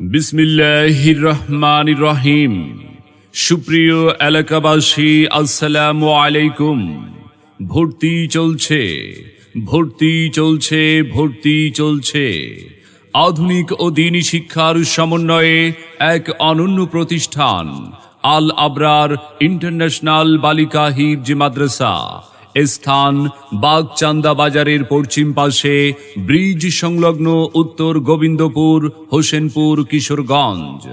বিসমিল্লাহির রহমান রহিম সুপ্রিয় এলাকাবাসী, আসসালামু আলাইকুম। ভর্তি চলছে ভর্তি চলছে ভর্তি চলছে। আধুনিক ও দিনী শিক্ষার সমন্বয়ে এক অনন্য প্রতিষ্ঠান, আল আবরার ইন্টারন্যাশনাল বালিকা হিফজ মাদ্রাসা। স্থান বাগচান্দা বাজারের পশ্চিম পাশে ব্রিজ সংলগ্ন উত্তর গোবিন্দপুর, হোসেনপুর, কিশোরগঞ্জ।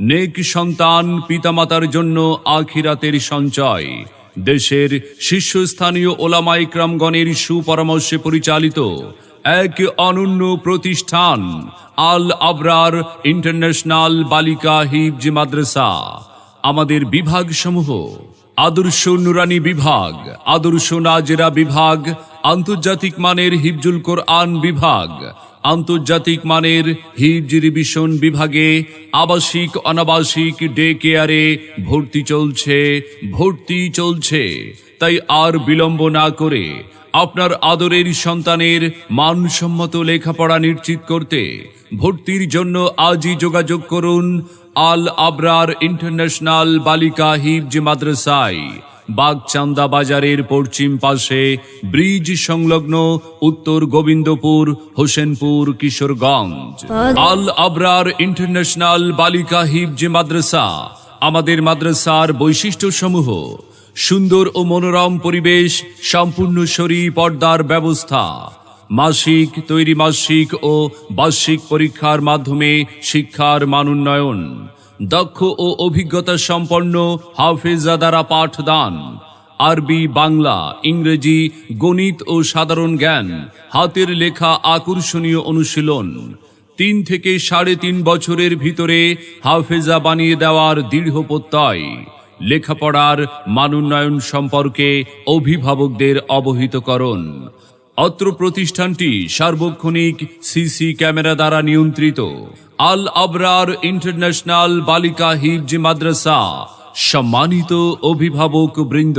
নেক সন্তান পিতামাতার জন্য আখিরাতের সঞ্চয়। দেশের শীর্ষস্থানীয় ওলামাইক্রামগণের সুপরামর্শে পরিচালিত এক অনন্য প্রতিষ্ঠান, আল আবরার ইন্টারন্যাশনাল বালিকা হিফজ মাদ্রাসা। আমাদের বিভাগসমূহ আদর্শ নুরানি বিভাগ, আদর্শ নাজেরা বিভাগ, আন্তর্জাতিক মানের হিফজুল কোরআন বিভাগ, আন্তর্জাতিক মানের হিফজ রিভিশন বিভাগে আবাসিক অনাবাসিক ডে কেয়ারে ভর্তি চলছে ভর্তি চলছে। তাই আর বিলম্ব না করে আপনার আদরের সন্তানের মানসম্মত লেখাপড়া নিশ্চিত করতে ভর্তির জন্য আজই যোগাযোগ করুন আল আবরার ইন্টারন্যাশনাল বালিকা হিফজ মাদ্রাসায় বাগচান্দা বাজারের পশ্চিম পাশে ব্রিজ সংলগ্ন উত্তর গোবিন্দপুর হোসেনপুর কিশোরগঞ্জ। আল আবরার ইন্টারন্যাশনাল বালিকা হিফজ মাদ্রাসা আমাদের মাদ্রাসার বৈশিষ্ট্যসমূহ সুন্দর ও মনোরম পরিবেশ সম্পূর্ণ শরী পর্দার ব্যবস্থা। মাসিক, তৈরি মাসিক ও বার্ষিক পরীক্ষার মাধ্যমে শিক্ষার মানোন্নয়ন। দক্ষ ও অভিজ্ঞতা সম্পন্ন হাফেজা দ্বারা পাঠদান। আরবি, বাংলা, ইংরেজি, গণিত ও সাধারণ জ্ঞান হাতের লেখা আকর্ষণীয় অনুশীলন। তিন থেকে সাড়ে তিন বছরের ভিতরে হাফেজা বানিয়ে দেওয়ার দৃঢ় প্রত্যয়। লেখাপড়ার মানোন্নয়ন সম্পর্কে অভিভাবকদের অবহিত করুন অত্র প্রতিষ্ঠানটি সার্বক্ষণিক সিসি ক্যামেরা দ্বারা নিয়ন্ত্রিত। আল আবরার ইন্টারন্যাশনাল বালিকা হিফজ মাদ্রাসা, সম্মানিত অভিভাবক বৃন্দ,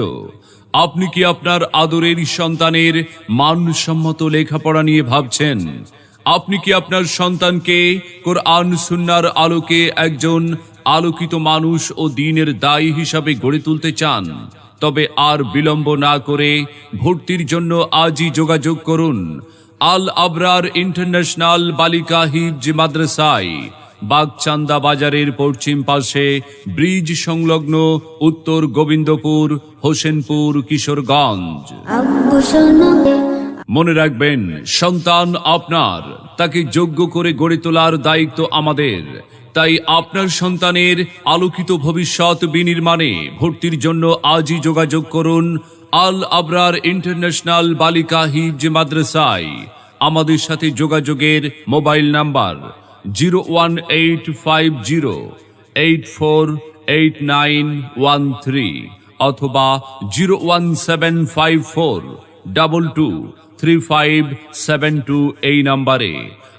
আপনি কি আপনার আদরের সন্তানের মানসম্মত লেখাপড়া নিয়ে ভাবছেন? আপনি কি আপনার সন্তানকে কোরআন সুন্নার আলোকে একজন আলোকিত মানুষ ও দিনের দায়ী হিসাবে গড়ে তুলতে চান। তবে আর বিলম্ব না করে ভর্তির জন্য আজই যোগাযোগ করুন। আল আবরার ইন্টারন্যাশনাল বালিকা হিফজ মাদ্রাসায়, বাগচান্দা বাজারের পশ্চিম পাশে ব্রিজ সংলগ্ন উত্তর গোবিন্দপুর, হোসেনপুর, কিশোরগঞ্জ। মনে রাখবেন, সন্তান আপনার, তাকে যোগ্য করে গড়ে তোলার দায়িত্ব আমাদের। তাই আপনার সন্তানের আলোকিত ভবিষ্যৎ বিনির্মাণে ভর্তির জন্য আজই যোগাযোগ করুন আল আবরার ইন্টারন্যাশনাল বালিকা হিজ মাদ্রাসায়। আমাদের সাথে যোগাযোগের mobile number zero one eight five zero eight four eight nine one three অথবা zero one seven five four double two three five seven two এই নাম্বারে।